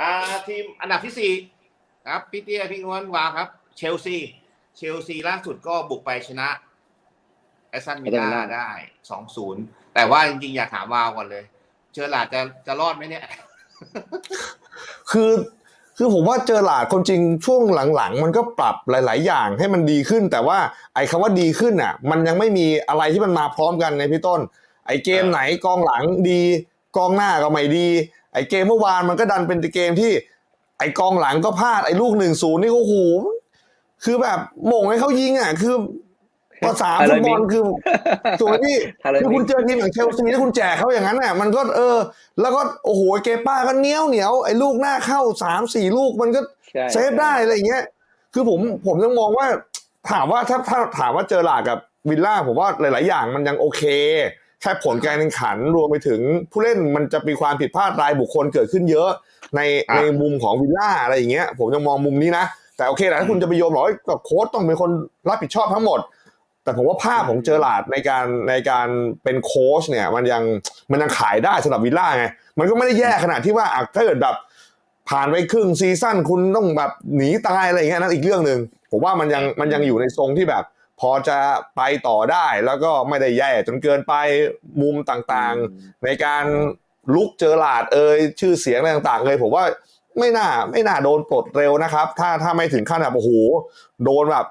อ่าทีมอันดับที่สี่ครับพี่เตี้ยพี่นวลวางครับ เชลซี เชลซีล่าสุดก็บุกไปชนะแอสตันวิลล่าได้สองศูนย์แต่ว่าจริงๆ อยากถามวาวก่อนเลยเชอร์ลาดจะจะรอดไหมเนี่ย คือคือผมว่าเจอหลาดคนจริงช่วงหลังๆ มันก็ปรับหลาย ๆ อย่างให้มันดีขึ้น แต่ว่าไอ้คำว่าดีขึ้นอะ มันยังไม่มีอะไรที่มันมาพร้อมกันในพี่ต้น ไอ้เกมไหนกองหลังดี กองหน้าก็ไม่ดี ไอ้เกมเมื่อวานมันก็ดันเป็นเกมที่ ไอ้กองหลังก็พลาดไอ้ลูกหนึ่งศูนย์นี่โอ้โหคือแบบหม่งให้เขายิงอะ คือภาษาฟุตบอลคือถูกไหมพี่ทาเลคือมิคุงณเจอทีมอย่างเชลซีถ้าคุณแจกเขาอย่างนั้นน่ะมันก็เออ แล้วก็โอ้โหเกป้าก็เหนียวเหนียวไอ้ลูกหน้าเข้าสามสี่ลูกมันก็ใช่เซฟได้อะไรอย่างเงี้ย คือผมผมยังมองว่า ถามว่าถ้าถ้าถามว่าเจอหลาดกับวิลล่าผมว่าหลาย ๆ อย่างมันยังโอเค แค่ผลการแข่งขันรวมไปถึงผู้เล่นมันจะมีความผิดพลาดรายบุคคลเกิดขึ้นเยอะ ในครับในมุมของวิลล่าอะไรอย่างเงี้ย ผมยังมองมุมนี้นะ แต่โอเคแหละถ้าคุณจะไปโยมบอกว่าโค้ชต้องเป็นคนรับผิดชอบทั้งหมด แต่ผมว่าภาพของเจอหลาดในการในการเป็นโค้ชเนี่ย มันยังมันยังขายได้สำหรับวิลล่าไงมันก็ไม่ได้แย่ขนาดที่ว่าอะถ้าเกิดแบบผ่านไปครึ่งซีซั่นคุณต้องแบบหนีตายอะไรอย่างเงี้ยนั่นอีกเรื่องหนึ่งผมว่ามันยังมันยังอยู่ในทรงที่แบบ พอจะไปต่อได้แล้วก็ไม่ได้แย่จนเกินไปมุมต่างๆ ในการลุกเจอหลาดเอ่ยชื่อเสียงอะไรต่างๆเลยผมว่าไม่น่าไม่น่าโดนปลดเร็วนะครับ ถ้าถ้าไม่ถึงขั้นแบบโอ้โหโดนแบบ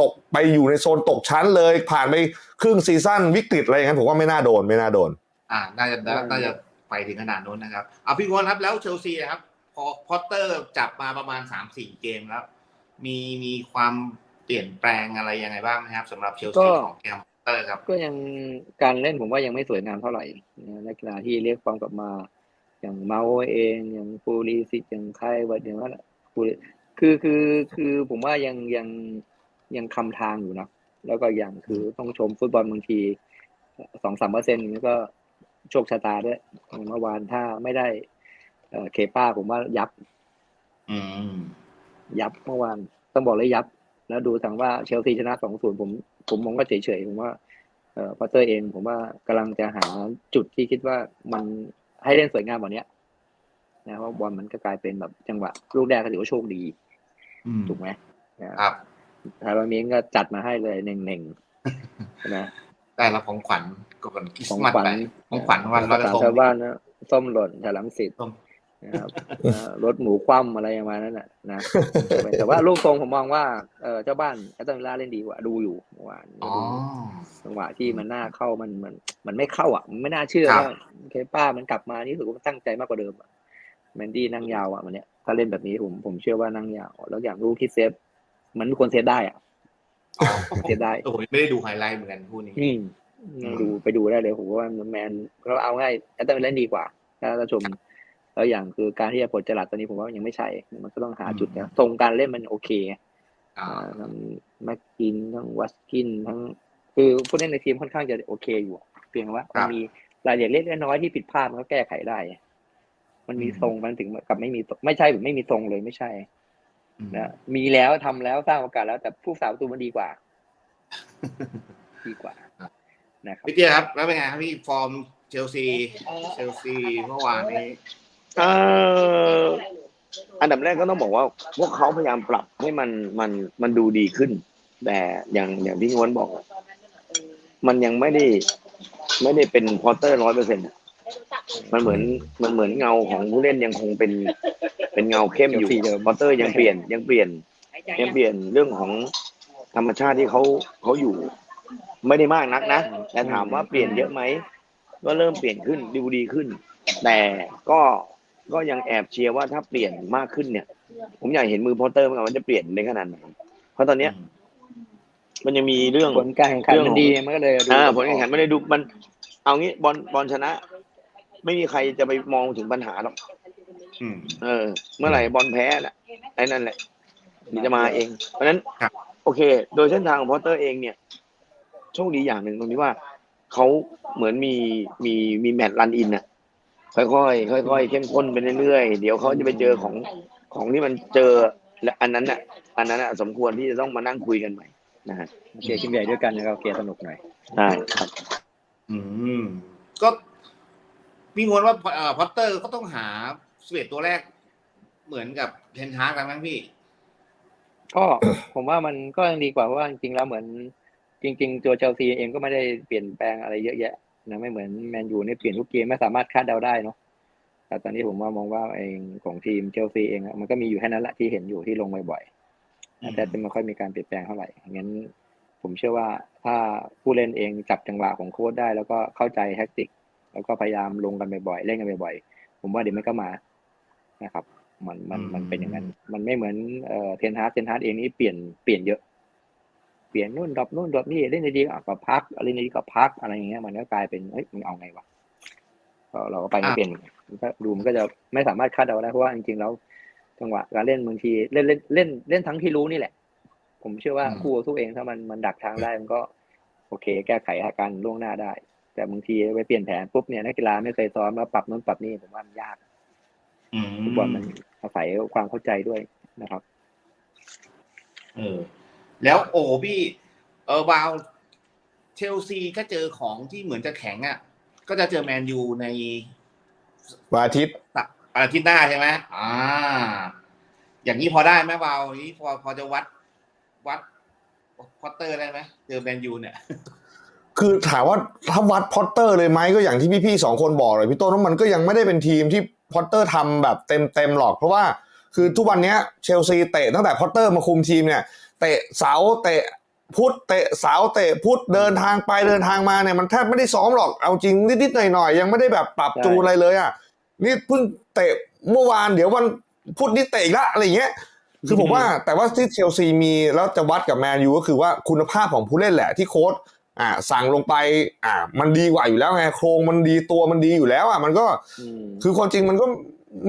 ตกไปอยู่ในโซนตกชั้นเลย ผ่านไปครึ่งซีซั่นวิกฤตอะไรอย่างนั้นผมว่าไม่น่าโดนไม่น่าโดน อ่าน่าจะน่าน่าจะไปถึงขนาดนู้นนะครับเอาพี่นวลครับแล้วเชลซีนะครับ พอพอตเตอร์จับมาประมาณสามสี่เกมแล้ว มีมีความ เปลี่ยนแปลงอะไรยังไงบ้างไหมครับสำหรับเชลซีของแกมพอตเตอร์ครับ ก็ยังการเล่นผมว่ายังไม่สวยงามเท่าไหร่นะนักกีฬาที่เรียกความกลับมา อย่างเมาเองอย่างปูรีซิตอย่างไควัดอย่างว่าปูริคือคือคือผมว่ายังยังยังคำทางอยู่นะแล้วก็อย่างคือต้องชมฟุตบอลบางทีสองสามเปอร์เซ็นต์ก็โชคชะตาด้วยอย่างเมื่อวานถ้าไม่ได้เอ่อเคป้าผมว่ายับ อืมยับเมื่อวานต้องบอกเลยยับ แล้วดูทางว่าเชลซีชนะสองศูนย์ผมผมมองก็เฉยๆผมว่าเอ่อพอตเตอร์เอง ผมว่ากำลังจะหาจุดที่คิดว่ามันให้เล่นสวยงามกว่านี้นะเพราะบอลมันก็กลายเป็นแบบจังหวะลูกแรกก็ถือว่าโชคดีอืมถูกไหมนะครับทารามิงก็จัดมาให้เลยเน่งๆใช่ไหมได้รับของขวัญก่อนคริสของต์มาสขวัญไปของขวัญวันลอยกระทงชาวบ้านนะส้มหล่นฉลามสิทธิ์ส้ม นะครับเอ่อรถหมูคว่ำอะไรประมาณนั้นน่ะนะแต่ว่าลูกทรงผมมองว่าเออเจ้าบ้านแอตตันวิลล่าเล่นดีกว่าดูอยู่เมื่อวานอ๋อจังหวะที่มันน่าเข้ามันมันมันไม่เข้าอะมันไม่น่าเชื่อครับว่าเคป้ามันกลับมานี่รู้สึกว่ามันตั้งใจมากกว่าเดิมอะแมนดี้นั่งยาวอะวันเนี้ยถ้าเล่นแบบนี้ผมผมเชื่อว่านั่งยาว แล้วอย่างลูกที่เซฟ มันควรเซฟได้อะเซฟได้โอ้โหไม่ได้ดูไฮไลท์เหมือนกันคู่นี้อืมดูไปดูได้เลยผมว่าแมนเราเอาง่ายแอตตันเล่นดีกว่าถ้าเราชม แล้วอย่างคือการที่จะปลดจลัดตอนนี้ผมว่ายังไม่ใช่ มันก็ต้องหาจุดนะทรงการเล่นมันโอเคไงอ่าอ่าทั้งแม็กกินทั้งวัสกินทั้ง คือผู้เล่นในทีมค่อนข้างจะโอเคอยู่อะเพียงว่ามันมีรายละเอียดเล็กๆน้อยๆที่ผิดพลาดมันก็แก้ไขได้ มันมีทรงมันถึงกับไม่มีทรงไม่ใช่แบบไม่มีทรงเลยไม่ใช่อืมนะมีแล้วทำแล้วสร้างโอกาสแล้ว แต่ผู้สาวประตูมันดีกว่า ดีกว่านะครับพี่เตี้ยครับ แล้วเป็นไงครับพี่ฟอร์มเชลซีเชลซีเมื่อวานนี้ เอ่ออันดับแรกก็ต้องบอกว่า พวกเขาพยายามปรับให้มันมันมันดูดีขึ้น แต่อย่างอย่างที่นวลบอกอะมันยังไม่ได้ไม่ได้เป็นพอเตอร์ร้อยเปอร์เซ็นต์มันเหมือนมันเหมือนเงาของผู้เล่นยังคงเป็นเป็นเงาเข้มอยู่เชลซีเดิมพอเตอร์ยังเปลี่ยนยังเปลี่ยนยังเปลี่ยนเรื่องของธรรมชาติที่เขาเขาอยู่ ไม่ได้มากนักนะแต่ถามว่าเปลี่ยนเยอะไหมก็เริ่มเปลี่ยนขึ้นดูดีขึ้น แต่ก็ ก็ยังแอบเชียร์ว่าถ้าเปลี่ยนมากขึ้นเนี่ย ผมอยากเห็นมือพอตเตอร์เหมือนกันว่าจะเปลี่ยนในขนาดไหนเพราะตอนเนี้ย มันยังมีเรื่องผลการแข่งขันเรื่องมัขนองดีมันก็เลยดูอ่าผลการแข่งขันไม่ได้ดูมัน เอางี้บอลบอลชนะ ไม่มีใครจะไปมองถึงปัญหาหรอกอืมเออ เมื่อไหร่บอลแพ้แหละไอ้นั่นแหละมันจะมาเอง เพราะฉะนั้นครับโอเค โดยเส้นทางของพอตเตอร์เองเนี่ยโชคดีอย่างหนึ่งตรงที่ว่าเขาเหมือนมีมีมีแมตช์รันอินน่ะ ค่อยๆค่อยๆเข้มข้นไปเรื่อยๆเดี๋ยวเขาจะไปเจอของของที่มันเจอและอันนั้นน่ะ อันนั้นน่ะสมควรที่จะต้องมานั่งคุยกันใหม่นะฮะเชียร์ทีมใหญ่ด้วยกันนะครับเกียร์สนุกหน่อยใช่ครับ อืมก็พี่งวนว่าเอ่อพอตเตอร์ก็ต้องหาสเวตตัวแรกเหมือนกับเทนฮากกันมั้งพี่ ก็ผมว่ามันก็ยังดีกว่าเพราะว่าจริงๆแล้วเหมือน จริง ๆ ตัวเชลซีเองก็ไม่ได้เปลี่ยนแปลงอะไรเยอะแยะ นะไม่เหมือนแมนยูเนี่ยเปลี่ยนทุกเกมไม่สามารถคาดเดาได้เนาะแต่ตอนนี้ผมว่ามองว่าเองของทีมเชลซีเองอะมันก็มีอยู่แค่นั้นแหละที่เห็นอยู่ที่ลงบ่อยๆอืมแต่จะไม่ค่อยมีการเปลี่ยนแปลงเท่าไหร่งั้น ผมเชื่อว่าถ้าผู้เล่นเองจับจังหวะของโค้ชได้ แล้วก็เข้าใจแท็กติก แล้วก็พยายามลงกันบ่อยๆเล่นกันบ่อยๆผมว่าเดี๋ยวมันก็มานะครับ มันมันมันเป็นอย่างนั้น มันไม่เหมือนเอ่อเทนฮาร์เทนฮาร์เองนี่เปลี่ยนเปลี่ยนเยอะเปลี่ยนนู่นดรอปนู่นดรอปนี่เล่นดีๆอะก็พักเล่นดีๆก็พักอะไรอย่างเงี้ยมันก็กลายเป็นเฮ้ยมึงเอาไงวะก็เราก็ไปไม่เป็นมันก็ดูมันก็จะไม่สามารถคาดเดาได้เพราะว่าจริงๆแล้วจังหวะการเล่นบางทีเล่นเล่นเล่นเล่นทั้งที่รู้นี่แหละ ผมเชื่อว่าอืมคู่ต่อสู้เองถ้ามันมันดักทางได้มันก็ โอเค แก้ไขอาการล่วงหน้าได้ แต่บางทีไปเปลี่ยนแผนปุ๊บเนี่ยนักกีฬาไม่เคยซ้อมแล้วปรับนู้นปรับนี่ผมว่ามันยากอืมฟุตบอลมันอาศัยความเข้าใจด้วยนะครับ เออ แล้วโอ้พี่เออบาวเชลซีถ้าเจอของที่เหมือนจะแข็งอะ ก็จะเจอแมนยูในวันอาทิตย์อาทิตย์หน้าใช่ไหมอ่า อย่างนี้พอได้ไหมบาวอย่างนี้พอพอจะวัดวัดพอตเตอร์ได้ไหมเจอแมนยูเนี่ยคือถามว่าถ้าวัดพอตเตอร์เลยไหมก็อย่างที่พี่ๆสองคนบอกเลยพี่ต้นว่ามันก็ยังไม่ได้เป็นทีมที่พอตเตอร์ทำแบบเต็มๆหรอก เพราะว่า คือทุกวันเนี้ยเชลซีเตะตั้งแต่พอตเตอร์มาคุมทีมเนี่ยเตะเสาเตะพุธเตะเสาเตะพุธเดินทางไปเดินทางมาเนี่ยมันแทบไม่ได้ซ้อมหรอกเอาจริงนิดๆหน่อยๆยังไม่ได้แบบปรับจูนอะไรเลยอะนี่เพิ่งเตะเมื่อวานเดี๋ยววันพุธนี้เตะอีกละอะไรอย่างเงี้ยคือผมว่าแต่ว่าที่เชลซีมีแล้วจะวัดกับแมนยูก็คือว่าคุณภาพของผู้เล่นแหละที่โค้ชอ่าสั่งลงไปอ่ามันดีกว่าอยู่แล้วไงโครงมันดีตัวมันดีอยู่แล้วอะมันก็อืมคือความจริงมันก็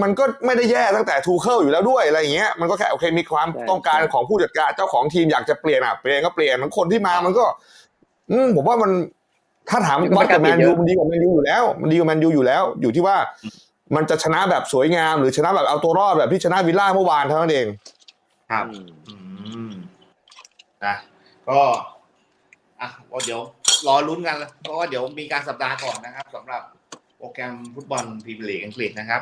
มันก็ไม่ได้แย่ตั้งแต่ทูเคิลอยู่แล้วด้วยอะไรอย่างเงี้ยมันก็แค่โอเคมีความใช่ต้องการใช่ของผู้จัดการเจ้าของทีมอยากจะเปลี่ยนอะเปลี่ยนก็เปลี่ยนคนที่มามันก็ อืมผมว่ามันถ้าถามวัดกับแมนยูมันดีกว่าแมนยูอยู่แล้ว มันดีกว่าแมนยูอยู่แล้ว อยู่ที่ว่ามันจะชนะแบบสวยงาม หรือชนะแบบเอาตัวรอดแบบที่ชนะวิลล่าเมื่อวานเท่านั้นเองครับอืมอืมนะก็อะก็เดี๋ยว รอลุ้นกันเพราะว่าเดี๋ยวมีการสัปดาห์ก่อนนะครับสำหรับโปรแกรมฟุตบอลพรีเมียร์ลีกอังกฤษนะครับ